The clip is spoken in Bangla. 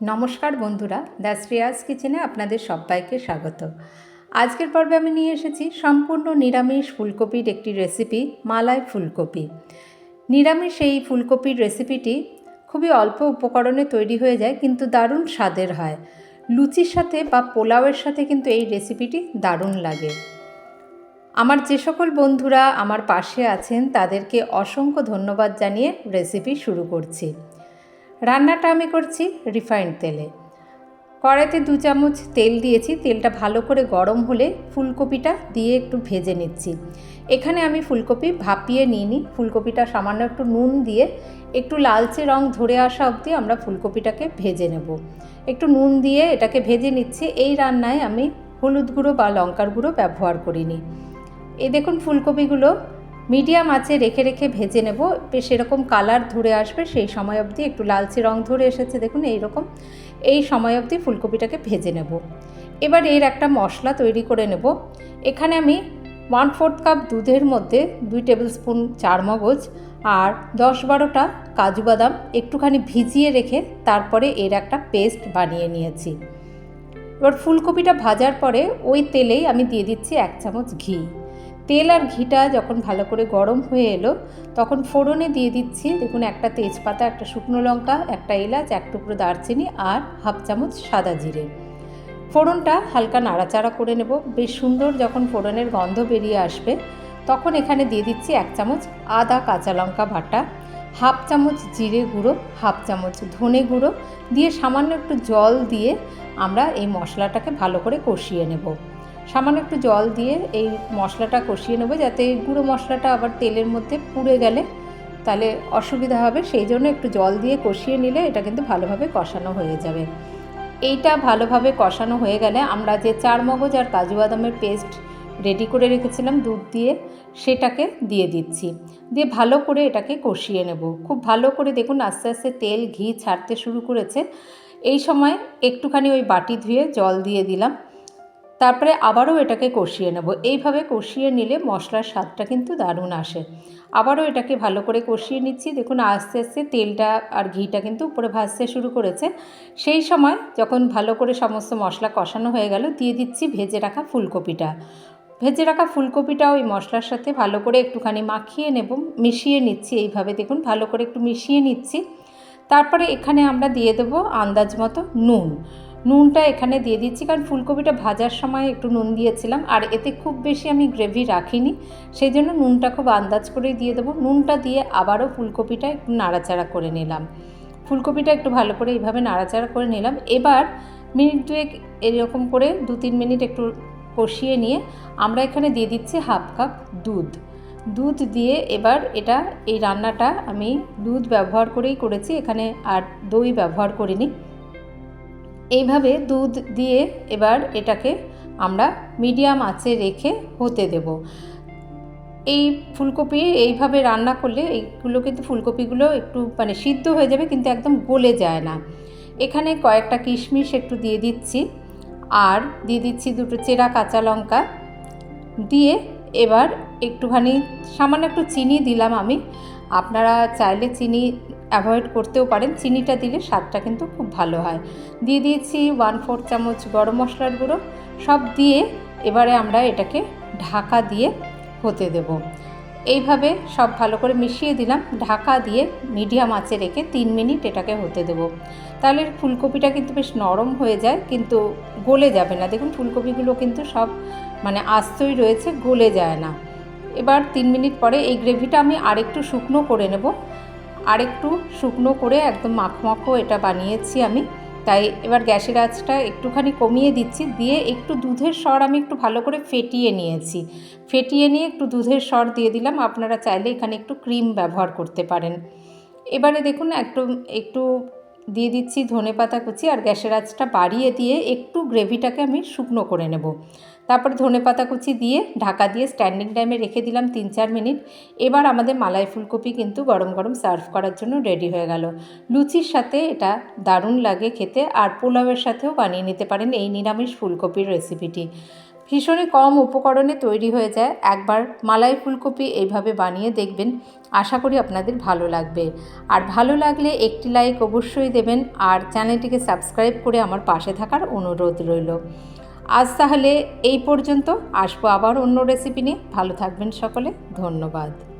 নমস্কার বন্ধুরা, দ্য শ্রেয়াস কিচেনে আপনাদের সবাইকে স্বাগত। আজকের পর্বে আমি নিয়ে এসেছি সম্পূর্ণ নিরামিষ ফুলকপির একটি রেসিপি মালাই ফুলকপি। নিরামিষ এই ফুলকপির রেসিপিটি খুবই অল্প উপকরণে তৈরি হয়ে যায়, কিন্তু দারুণ স্বাদের হয়। লুচির সাথে বা পোলাওয়ের সাথে কিন্তু এই রেসিপিটি দারুণ লাগে। আমার যে সকল বন্ধুরা আমার পাশে আছেন, তাদেরকে অসংখ্য ধন্যবাদ জানিয়ে রেসিপি শুরু করছি। রান্নাটা আমি করছি রিফাইন্ড তেলে। কড়াইতে দু চামচ তেল দিয়েছি, তেলটা ভালো করে গরম হলে ফুলকপিটা দিয়ে একটু ভেজে নিচ্ছি। এখানে আমি ফুলকপি ভাপিয়ে নিইনি, ফুলকপিটা সামান্য একটু নুন দিয়ে একটু লালচে রং ধরে আসা অবধি আমরা ফুলকপিটাকে ভেজে নেব। একটু নুন দিয়ে এটাকে ভেজে নিচ্ছি, এই রান্নায় আমি হলুদ গুঁড়ো বা লঙ্কার গুঁড়ো ব্যবহার করিনি। এই দেখুন ফুলকপিগুলো মিডিয়াম আঁচে রেখে রেখে ভেজে নেব। বেশ এরকম কালার ধরে আসবে, সেই সময় অবধি একটু লালচে রং ধরে এসেছে, দেখুন এই রকম এই সময় অবধি ফুলকপিটাকে ভেজে নেব। এবার এর একটা মশলা তৈরি করে নেব। এখানে আমি ওয়ান ফোর্থ কাপ দুধের মধ্যে দুই টেবিল স্পুন চার মগজ আর দশ বারোটা কাজু বাদাম একটুখানি ভিজিয়ে রেখে তারপরে এর একটা পেস্ট বানিয়ে নিয়েছি। এবার ফুলকপিটা ভাজার পরে ওই তেলেই আমি দিয়ে দিচ্ছি এক চামচ ঘি। তেল আর ঘিটা যখন ভালো করে গরম হয়ে এলো, তখন ফোড়নে দিয়ে দিচ্ছি দেখুন একটা তেজপাতা, একটা শুকনো লঙ্কা, একটা এলাচ, এক টুকরো দারচিনি আর হাফ চামচ সাদা জিরে। ফোড়নটা হালকা নাড়াচাড়া করে নেব। বেশ সুন্দর যখন ফোড়নের গন্ধ বেরিয়ে আসবে, তখন এখানে দিয়ে দিচ্ছি এক চামচ আদা কাঁচা লঙ্কা বাটা, হাফ চামচ জিরে গুঁড়ো, হাফ চামচ ধনে গুঁড়ো, দিয়ে সামান্য একটু জল দিয়ে আমরা এই মশলাটাকে ভালো করে কষিয়ে নেব। সামান্য একটু জল দিয়ে এই মশলাটা কষিয়ে নেব, যাতে গুঁড়ো মশলাটা আবার তেলের মধ্যে পুড়ে গেলে তাহলে অসুবিধা হবে। সেই জন্য একটু জল দিয়ে কষিয়ে নিলে এটা কিন্তু ভালোভাবে কষানো হয়ে যাবে। এইটা ভালোভাবে কষানো হয়ে গেলে আমরা যে চার মগজ আর কাজু বাদামের পেস্ট রেডি করে রেখেছিলাম দুধ দিয়ে, সেটাকে দিয়ে দিচ্ছি। দিয়ে ভালো করে এটাকে কষিয়ে নেব। খুব ভালো করে দেখুন আস্তে আস্তে তেল, ঘি ছাড়তে শুরু করেছে। এই সময় একটুখানি ওই বাটি ধুয়ে জল দিয়ে দিলাম। তারপরে আবারও এটাকে কষিয়ে নেব। এইভাবে কষিয়ে নিলে মশলার স্বাদটা কিন্তু দারুণ আসে। আবারও এটাকে ভালো করে কষিয়ে নিচ্ছি। দেখুন, আস্তে আস্তে তেলটা আর ঘিটা কিন্তু উপরে ভাজতে শুরু করেছে। সেই সময় যখন ভালো করে সমস্ত মশলা কষানো হয়ে গেল, দিয়ে দিচ্ছি ভেজে রাখা ফুলকপিটা। ভেজে রাখা ফুলকপিটা ওই মশলার সাথে ভালো করে একটুখানি মাখিয়ে নেব, মিশিয়ে নিচ্ছি এইভাবে। দেখুন, ভালো করে একটু মিশিয়ে নিচ্ছি। তারপরে এখানে আমরা দিয়ে দেবো আন্দাজ মতো নুন। নুনটা এখানে দিয়ে দিচ্ছি, কারণ ফুলকপিটা ভাজার সময় একটু নুন দিয়েছিলাম, আর এতে খুব বেশি আমি গ্রেভি রাখিনি। সেই জন্য নুনটা খুব আন্দাজ করেই দিয়ে দেবো। নুনটা দিয়ে আবারও ফুলকপিটা একটু নাড়াচাড়া করে নিলাম। ফুলকপিটা একটু ভালো করে এইভাবে নাড়াচাড়া করে নিলাম। এবার মিনিট দুয়েক এরকম করে দু তিন মিনিট একটু কষিয়ে নিয়ে আমরা এখানে দিয়ে দিচ্ছি হাফ কাপ দুধ। দুধ দিয়ে এবার এটা, এই রান্নাটা আমি দুধ ব্যবহার করেই করেছি, এখানে আর দই ব্যবহার করিনি। এইভাবে দুধ দিয়ে এবার এটাকে আমরা মিডিয়াম আঁচে রেখে হতে দেব। এই ফুলকপি এইভাবে রান্না করলে এইগুলো কিন্তু ফুলকপিগুলো একটু মানে সিদ্ধ হয়ে যাবে কিন্তু একদম গলে যায় না। এখানে কয়েকটা কিশমিশ একটু দিয়ে দিচ্ছি আর দিয়ে দিচ্ছি দুটো চেরা কাঁচা লঙ্কা। দিয়ে এবার একটুখানি সামান্য একটু চিনি দিলাম আমি। আপনারা চাইলে চিনি অ্যাভয়েড করতেও পারেন। চিনিটা দিলে স্বাদটা কিন্তু খুব ভালো হয়। দিয়ে দিয়েছি ওয়ান ফোর চামচ গরম মশলার গুঁড়ো। সব দিয়ে এবারে আমরা এটাকে ঢাকা দিয়ে হতে দেব। এইভাবে সব ভালো করে মিশিয়ে দিলাম। ঢাকা দিয়ে মিডিয়াম আঁচে রেখে তিন মিনিট এটাকে হতে দেব। তাহলে ফুলকপিটা কিন্তু বেশ নরম হয়ে যায়, কিন্তু গলে যাবে না। দেখুন, ফুলকপিগুলো কিন্তু সব মানে আস্তই রয়েছে, গলে যায় না। এবার তিন মিনিট পরে এই গ্রেভিটা আমি আরেকটু শুকনো করে নেব। আরেকটু শুকনো করে একদম মাখমাখো মাখো এটা বানিয়েছি আমি। তাই এবার গ্যাসের আঁচটা একটুখানি কমিয়ে দিচ্ছি, দিয়ে একটু দুধের স্বর আমি একটু ভালো করে ফেটিয়ে নিয়েছি। ফেটিয়ে নিয়ে একটু দুধের স্বর দিয়ে দিলাম, আপনারা চাইলে এখানে একটু ক্রিম ব্যবহার করতে পারেন। এবারে দেখুন একটু একটু দিয়ে দিচ্ছি ধনে পাতা কুচি আর গ্যাসের আঁচটা বাড়িয়ে দিয়ে একটু গ্রেভিটাকে আমি শুকনো করে নেব। তারপর ধনে পাতা কুচি দিয়ে ঢাকা দিয়ে স্ট্যান্ডিং টাইমে রেখে দিলাম তিন চার মিনিট। এবার আমাদের মালাই ফুলকপি কিন্তু গরম গরম সার্ভ করার জন্য রেডি হয়ে গেল। লুচির সাথে এটা দারুণ লাগে খেতে আর পোলাওয়ের সাথেও বানিয়ে নিতে পারেন এই নিরামিষ ফুলকপির রেসিপিটি। ভীষণই কম উপকরণে তৈরি হয়ে যায়। একবার মালাই ফুলকপি এইভাবে বানিয়ে দেখবেন, আশা করি আপনাদের ভালো লাগবে। আর ভালো লাগলে একটি লাইক অবশ্যই দেবেন আর চ্যানেলটিকে সাবস্ক্রাইব করে আমার পাশে থাকার অনুরোধ রইল। আজ তাহলে এই পর্যন্ত, আসব আবার অন্য রেসিপি নিয়ে। ভালো থাকবেন সকলে, ধন্যবাদ।